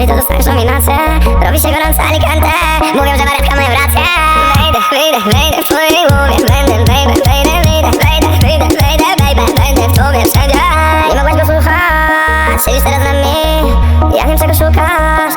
Dzisiaj to dostarczą mi Robi się gorąco Alicante Mówią, że wariatka mają rację. Wejdę, wejdę, wejdę w twojej głowie Będę, wejdę, wejdę, wejdę, wejdę, wejdę, w tobie wszędzie. Nie mogłaś go słuchać Siedzisz teraz na mnie Ja wiem czego szukasz